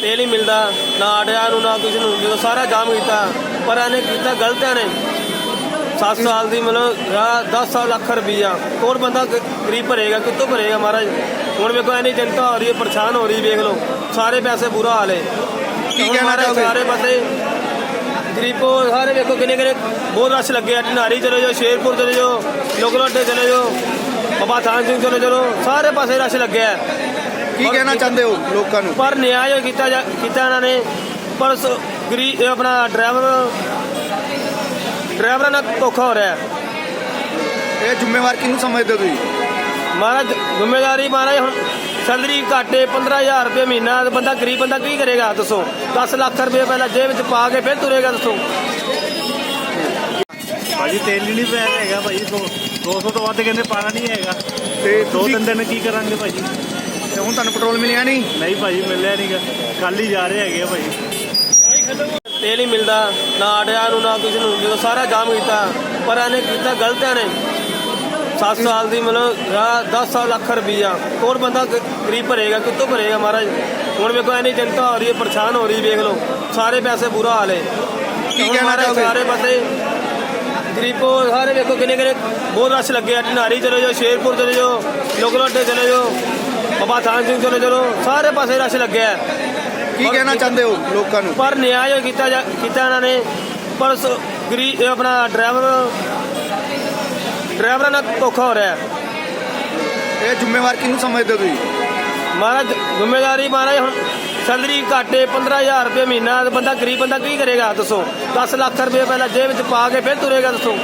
ਤੇਲ ਹੀ ਮਿਲਦਾ ਨਾ ਆੜਿਆਂ ਨੂੰ ਨਾ ਕਿਸੇ ਨੂੰ। ਜਦੋਂ ਸਾਰਾ ਜਾਮ ਕੀਤਾ ਪਰ ਇਹਨੇ ਕੀਤਾ ਗਲਤਿਆਂ ਨੇ। 7 ਸਾਲ ਦੀ ਮਤਲਬ 10 ਲੱਖ ਰੁਪਈਆ। ਕੋਣ ਬੰਦਾ ਗਰੀਬ ਭਰੇਗਾ ਕਿੱਥੋਂ ਭਰੇਗਾ ਮਹਾਰਾਜ? ਹੁਣ ਵੇਖੋ ਐਨੀ ਜਨਤਾ ਹੋ ਰਹੀ ਹੈ ਪਰੇਸ਼ਾਨ ਹੋ ਰਹੀ ਵੇਖ ਲਓ। ਸਾਰੇ ਪੈਸੇ ਬੁਰਾ ਹਾਲ ਹੈ। ਕੀ ਹੁਣ ਕਹਿਣਾ ਚਾਹੋਗੇ? ਸਾਰੇ ਪਾਸੇ ਗਰੀਬੋ ਸਾਰੇ ਵੇਖੋ ਕਿੰਨੇ ਕਿੰਨੇ ਬਹੁਤ ਰਸ਼ ਲੱਗੇ ਆ ਢਨਾਰੀ ਚਲੇ ਜਾਓ ਸ਼ੇਰਪੁਰ ਚਲੇ ਜਾਓ ਲੋਕਲ ਅੱਡੇ ਚਲੇ ਜਾਓ ਬਾਬਾ ਥਾਨ ਸਿੰਘ ਚਲੇ ਚਲੋ ਸਾਰੇ ਪਾਸੇ ਰਸ਼ ਲੱਗਿਆ ਕੀ ਕਹਿਣਾ ਚਾਹੁੰਦੇ ਹੋ ਲੋਕਾਂ ਨੂੰ? ਪਰ ਨਿਆਂ ਜੋ ਕੀਤਾ ਜਾ- ਕੀਤਾ ਇਹਨਾਂ ਨੇ ਪਰ ਸ- ਗਰੀ ਇਹ ਆਪਣਾ ਡਰਾਈਵਰ ਡਰਾਈਵਰਾਂ ਨਾਲ ਧੋਖਾ ਹੋ ਰਿਹਾ ਹੈ। ਇਹ ਜ਼ਿੰਮੇਵਾਰ ਕਿਹਨੂੰ ਸਮਝਦੇ ਹੋ ਤੁਸੀਂ? ਮਹਾਰਾਜ ਜ਼ਿੰਮੇਵਾਰੀ ਮਹਾਰਾਜ ਹੁਣ ਸੈਲਰੀ ਘਾਟੇ 15000 ਰੁਪਏ ਮਹੀਨਾ ਤੇ ਬੰਦਾ ਗਰੀਬ ਬੰਦਾ ਕੀ ਕਰੇਗਾ ਦੱਸੋ? 10 ਲੱਖ ਰੁਪਏ ਪਹਿਲਾਂ ਜੇਬ ਵਿੱਚ ਪਾ ਕੇ ਫਿਰ ਤੁਰੇਗਾ ਦੱਸੋ? ਭਾਜੀ ਤੇਲ ਹੀ ਨਹੀਂ ਪੈ ਰਿਹਾ ਹੈਗਾ ਭਾਜੀ 200 ਤੋਂ ਵੱਧ ਕਹਿੰਦੇ ਪਾਣਾ ਨਹੀਂ ਹੈਗਾ। ਤੇ ਦੋ ਤੁਸੀਂ ਤਿੰਨ ਦਿਨ ਕੀ ਕਰਾਂਗੇ ਭਾਜੀ? ਤੇ ਹੁਣ ਤੁਹਾਨੂੰ ਪੈਟਰੋਲ ਮਿਲਿਆ ਨਹੀਂ? ਨਹੀਂ ਭਾਜੀ ਮਿਲਿਆ ਨਹੀਂਗਾ ਕੱਲ ਹੀ ਜਾ ਰਹੇ ਹੈਗੇ ਆ ਭਾਜੀ। ਤੇਲ ਹੀ ਮਿਲਦਾ ਨਾ ਆੜਿਆਂ ਨੂੰ ਨਾ ਕਿਸੇ ਨੂੰ। ਜਦੋਂ ਸਾਰਾ ਜਾਮ ਕੀਤਾ ਪਰ ਇਹਨੇ ਕੀਤਾ ਗਲਤਿਆਂ ਨੇ। 7 ਸਾਲ ਦੀ ਮਤਲਬ 10 ਲੱਖ ਰੁਪਈਆ। ਕੋਣ ਬੰਦਾ ਗਰੀਬ ਭਰੇਗਾ ਕਿੱਥੋਂ ਭਰੇਗਾ ਮਹਾਰਾਜ? ਹੁਣ ਵੇਖੋ ਐਨੀ ਜਨਤਾ ਹੋ ਰਹੀ ਹੈ ਪਰੇਸ਼ਾਨ ਹੋ ਰਹੀ ਵੇਖ ਲਓ। ਸਾਰੇ ਪੈਸੇ ਬੁਰਾ ਹਾਲ ਹੈ। ਕੀ ਹੁਣ ਕਹਿਣਾ ਮਹਾਰਾਜ ਚਾਹੋਗੇ? ਸਾਰੇ ਪਾਸੇ ਗਰੀਬੋ ਸਾਰੇ ਵੇਖੋ ਕਿੰਨੇ ਕਿੰਨੇ ਬਹੁਤ ਰਸ਼ ਲੱਗੇ ਆ। ਢਨਾਰੀ ਚਲੇ ਜਾਓ ਸ਼ੇਰਪੁਰ ਚਲੇ ਜਾਓ ਲੋਕਲ ਅੱਡੇ ਚਲੇ ਜਾਓ। ਬਾਬਾ ਥਾਨ ਸਿੰਘ ਚਲੇ ਚਲੋ ਸਾਰੇ ਪਾਸੇ ਰਸ਼ ਲੱਗਿਆ। ਹੈ ਕੀ ਕਹਿਣਾ ਚਾਹੁੰਦੇ ਹੋ ਲੋਕਾਂ ਨੂੰ? ਪਰ ਨਿਆਂ ਜੋ ਕੀਤਾ ਜਾ- ਕੀਤਾ ਇਹਨਾਂ ਨੇ ਪਰ ਸ- ਗਰੀ ਇਹ ਆਪਣਾ ਡਰਾਈਵਰ ਡਰਾਈਵਰਾਂ ਨਾਲ ਧੋਖਾ ਹੋ ਰਿਹਾ। ਹੈ ਇਹ ਜ਼ਿੰਮੇਵਾਰ ਕਿਹਨੂੰ ਸਮਝਦੇ ਹੋ ਤੁਸੀਂ? ਮਹਾਰਾਜ ਜ਼ਿੰਮੇਵਾਰੀ ਮਹਾਰਾਜ ਹੁਣ ਸੈਲਰੀ ਘਾਟੇ 15000 ਰੁਪਏ ਮਹੀਨਾ ਤੇ ਬੰਦਾ ਗਰੀਬ ਬੰਦਾ ਕੀ ਕਰੇਗਾ ਦੱਸੋ? 10 ਲੱਖ ਰੁਪਏ ਪਹਿਲਾਂ ਜੇਬ ਵਿੱਚ ਪਾ ਕੇ ਫਿਰ ਤੁਰੇਗਾ ਦੱਸੋ?